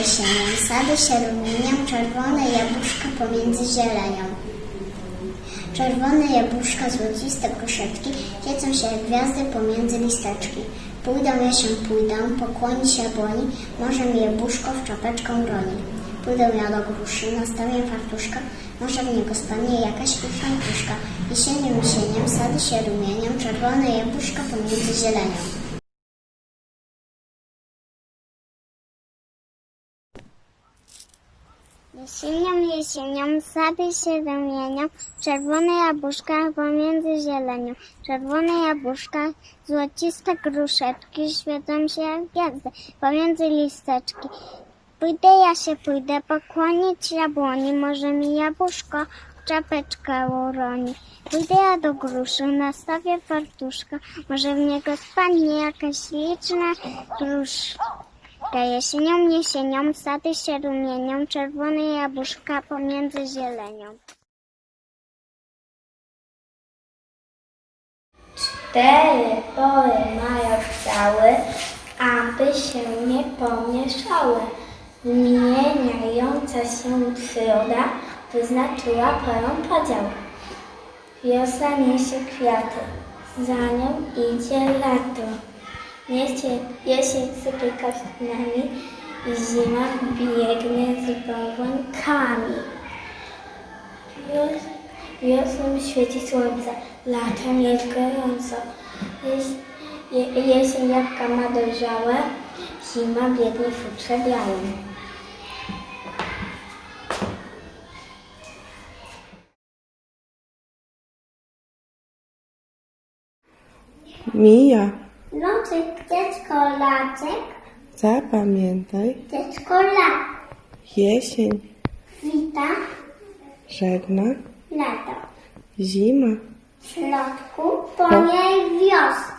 jesienią, sady się rumienią, czerwone jabłuszka pomiędzy zielenią. Czerwone jabłuszka, złociste gruszeczki, siedzą się jak gwiazdy pomiędzy listeczki. Pójdą jesień, pójdą, pokłonić jabłoni, może mi jabłuszko w czapeczką broni. Pójdę ja do gruszy, nastawię fartuszka, może w niego spadnie jakaś kruszka. Jesienią, jesienią, sady się rumienią, czerwone jabłuszka pomiędzy zielenią. Jesienią, jesienią, sady się rumienią, czerwone jabłuszka pomiędzy zielenią. Czerwone jabłuszka, złociste gruszeczki, świecą się jak gwiazdy pomiędzy listeczki. Pójdę ja się pójdę pokłonić jabłoni, może mi jabłuszko czapeczkę uroni. Pójdę ja do gruszy, nastawię fartuszka, może w niego spadnie jakaś liczna gruszka. Jesienią, jesienią, sady się rumienią, czerwone jabłuszka pomiędzy zielenią. Cztery pory mają chciały, aby się nie pomieszały. Zmieniająca się przyroda wyznaczyła porą podział. Wiosna niesie kwiaty, za nią idzie lato. Niesie, jesień sypie kasztanami i zima biegnie z bałwankami. Wios- Wiosną świeci słońce, latem jest gorąco. Jeś, je, jesień jabłka ma dojrzałe, zima biegnie w futrze białym. Mija, Loczek, dziecko, laczek, zapamiętaj, dziecko, la, jesień. Wita, żegna, lato. zima, W środku po niej wiosna,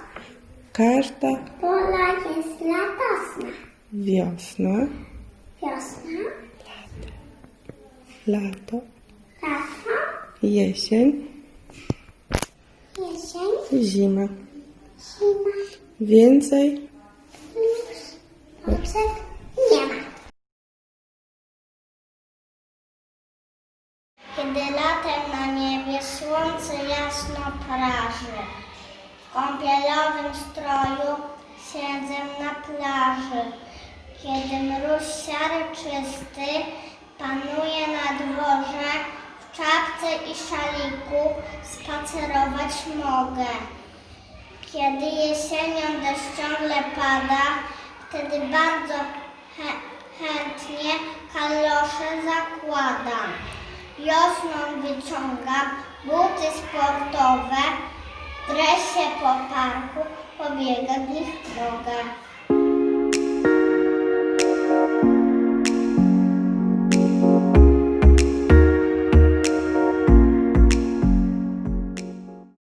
każda. Pola jest latosna. wiosna, Wiosna, lato, lato, jesień, jesień, zima. zima, Więcej nie ma. Kiedy latem na niebie słońce jasno praży, w kąpielowym stroju siedzę na plaży. Kiedy mróz siary czysty panuje na dworze, w czapce i szaliku spacerować mogę. Kiedy jesienią deszcz ciągle pada, wtedy bardzo chę- chętnie kalosze zakładam. Wiosną wyciągam buty sportowe, dresie po parku, pobiegam ich drogę.